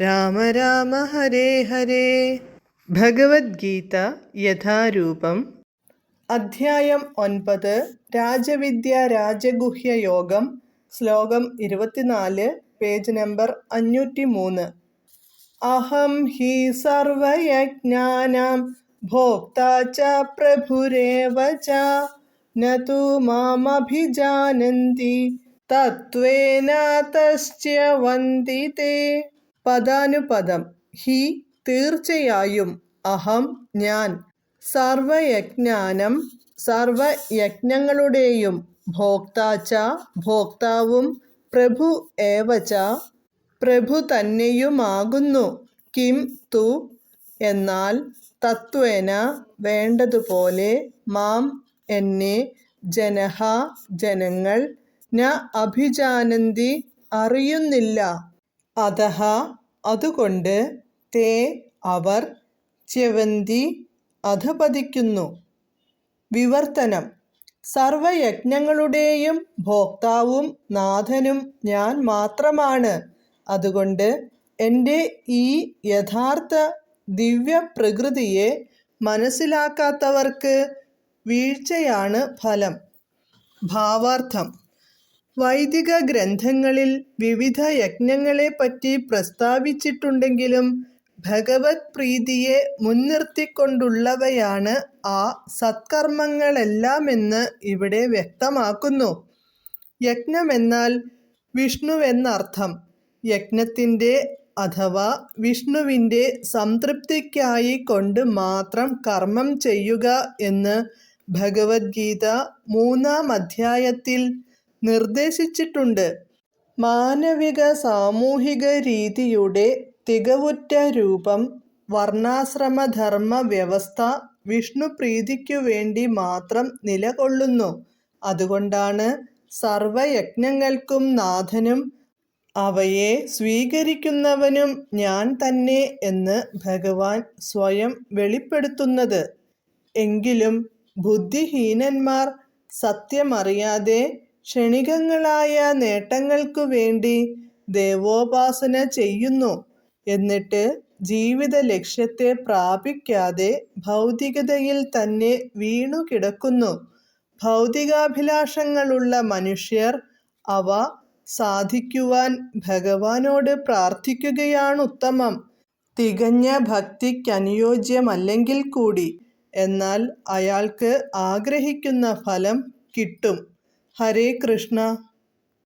രാമ രാമ ഹരേ ഹരേ. ഭഗവത്ഗീത യഥാരൂപം. അധ്യായം ഒൻപത്. രാജവിദ്യ രാജഗുഹ്യ യോഗം. ശ്ലോകം ഇരുപത്തിനാല്. പേജ് നമ്പർ അഞ്ഞൂറ്റി മൂന്ന് അഹം ഹി സർവയജ്ഞാനാം. ഭോക്ത ച പ്രഭുരേവ ച. ന തു മാമഭിജാനന്തി. തത്വേന തസ്യ വന്ദിതേ പദാനുപദം. ഹി തീർച്ചയായും അഹം ഞാൻ. സർവയജ്ഞാനം സർവയജ്ഞങ്ങളുടെയും ഭോക്താച്ച ഭോക്താവും പ്രഭു ഏവച പ്രഭു തന്നെയുമാകുന്നു കിം തു. എന്നാൽ തത്വേന വേണ്ടതുപോലെ മാം എന്നെ ജനഹ ജനങ്ങൾ ന അഭിജാനന്തി അറിയുന്നില്ല. അതഹ അതുകൊണ്ട് തേ അവർ ച്യവന്തി അധപതിക്കുന്നു. വിവർത്തനം. സർവയജ്ഞങ്ങളുടെയും ഭോക്താവും നാഥനും ഞാൻ മാത്രമാണ്. അതുകൊണ്ട് എന്റെ ഈ യഥാർത്ഥ ദിവ്യ പ്രകൃതിയെ മനസ്സിലാക്കാത്തവർക്ക് വീഴ്ചയാണ് ഫലം. ഭാവാർത്ഥം. വൈദിക ഗ്രന്ഥങ്ങളിൽ വിവിധ യജ്ഞങ്ങളെപ്പറ്റി പ്രസ്താവിച്ചിട്ടുണ്ടെങ്കിലും ഭഗവത് പ്രീതിയെ മുൻനിർത്തിക്കൊണ്ടുള്ളവയാണ് ആ സത്കർമ്മങ്ങളെല്ലാമെന്ന് ഇവിടെ വ്യക്തമാക്കുന്നു. യജ്ഞമെന്നാൽ വിഷ്ണുവെന്നർത്ഥം. യജ്ഞത്തിന്റെ അഥവാ വിഷ്ണുവിന്റെ സംതൃപ്തിക്കായി കൊണ്ട് മാത്രം കർമ്മം ചെയ്യുക എന്ന് ഭഗവത്ഗീത മൂന്നാം അധ്യായത്തിൽ നിർദ്ദേശിച്ചിട്ടുണ്ട്. മാനവിക സാമൂഹിക രീതിയുടെ തികവുറ്റ രൂപം വർണാശ്രമധർമ്മ വ്യവസ്ഥ വിഷ്ണുപ്രീതിക്കു വേണ്ടി മാത്രം നിലകൊള്ളുന്നു. അതുകൊണ്ടാണ് സർവയജ്ഞങ്ങൾക്കും നാഥനും അവയെ സ്വീകരിക്കുന്നവനും ഞാൻ തന്നെ എന്ന് ഭഗവാൻ സ്വയം വെളിപ്പെടുത്തുന്നത്. എങ്കിലും ബുദ്ധിഹീനന്മാർ സത്യമറിയാതെ ക്ഷണികങ്ങളായ നേട്ടങ്ങൾക്കു വേണ്ടി ദേവോപാസന ചെയ്യുന്നു. എന്നിട്ട് ജീവിത ലക്ഷ്യത്തെ പ്രാപിക്കാതെ ഭൗതികതയിൽ തന്നെ വീണു കിടക്കുന്നു. ഭൗതികാഭിലാഷങ്ങളുള്ള മനുഷ്യർ അവ സാധിക്കുവാൻ ഭഗവാനോട് പ്രാർത്ഥിക്കുകയാണ് ഉത്തമം. തികഞ്ഞ ഭക്തിക്കനുയോജ്യമല്ലെങ്കിൽ കൂടി എന്നാൽ അയാൾക്ക് ആഗ്രഹിക്കുന്ന ഫലം കിട്ടും. ഹരേ കൃഷ്ണ.